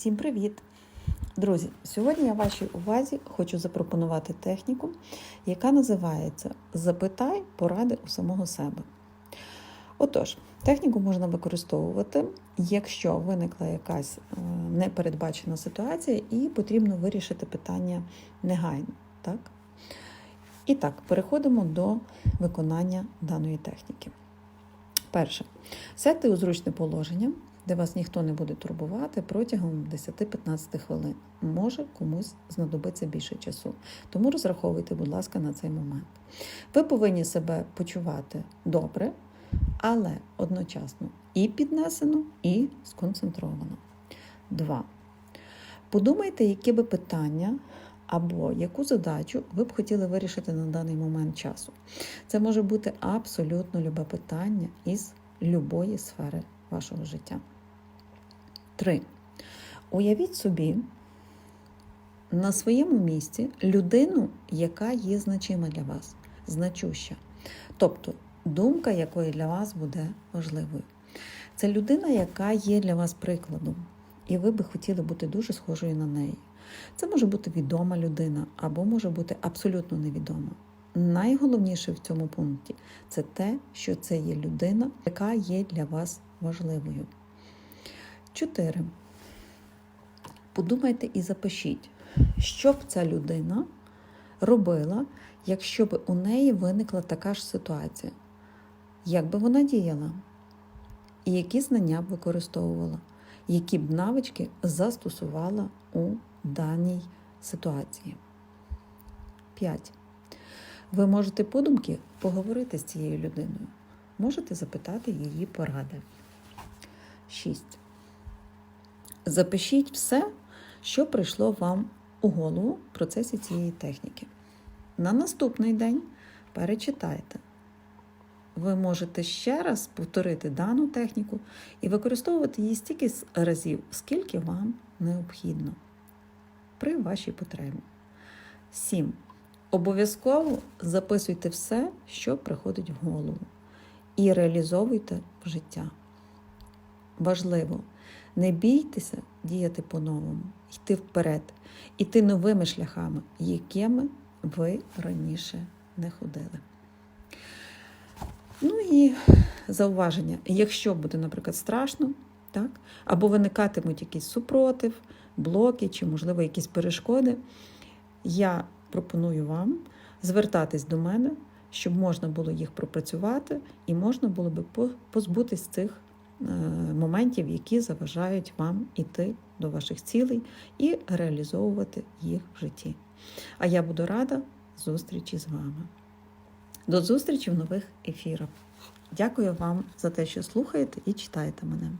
Всім привіт! Друзі! Сьогодні я вашій увазі хочу запропонувати техніку, яка називається Запитай поради у самого себе. Отож, техніку можна використовувати, якщо виникла якась е, непередбачена ситуація і потрібно вирішити питання негайно. Так? І так, переходимо до виконання даної техніки. Перше, сядьте у зручне положення, де вас ніхто не буде турбувати протягом 10-15 хвилин. Може комусь знадобиться більше часу. Тому розраховуйте, будь ласка, на цей момент. Ви повинні себе почувати добре, але одночасно і піднесено, і сконцентровано. Два. Подумайте, які би питання або яку задачу ви б хотіли вирішити на даний момент часу. Це може бути абсолютно любе питання із любої сфери вашого життя. Три. Уявіть собі на своєму місці людину, яка є значима для вас, значуща. Тобто думка, якої для вас буде важливою. Це людина, яка є для вас прикладом, і ви би хотіли бути дуже схожою на неї. Це може бути відома людина або може бути абсолютно невідома. Найголовніше в цьому пункті це те, що це є людина, яка є для вас важливою. Чотири. Подумайте і запишіть, що б ця людина робила, якщо б у неї виникла така ж ситуація. Як би вона діяла? І які знання б використовувала, які б навички застосувала у даній ситуації. 5. Ви можете подумки поговорити з цією людиною. Можете запитати її поради. 6. Запишіть все, що прийшло вам у голову в процесі цієї техніки. На наступний день перечитайте. Ви можете ще раз повторити дану техніку і використовувати її стільки разів, скільки вам необхідно при вашій потребі. 7. Обов'язково записуйте все, що приходить в голову, і реалізовуйте життя. Важливо, не бійтеся діяти по-новому, йти вперед, іти новими шляхами, якими ви раніше не ходили. Ну і зауваження, якщо буде, наприклад, страшно, так, або виникатимуть якісь супротив, блоки чи, можливо, якісь перешкоди, я пропоную вам звертатись до мене, щоб можна було їх пропрацювати і можна було би позбутись цих моментів, які заважають вам іти до ваших цілей і реалізовувати їх в житті. А я буду рада зустрічі з вами. До зустрічі в нових ефірах. Дякую вам за те, що слухаєте і читаєте мене.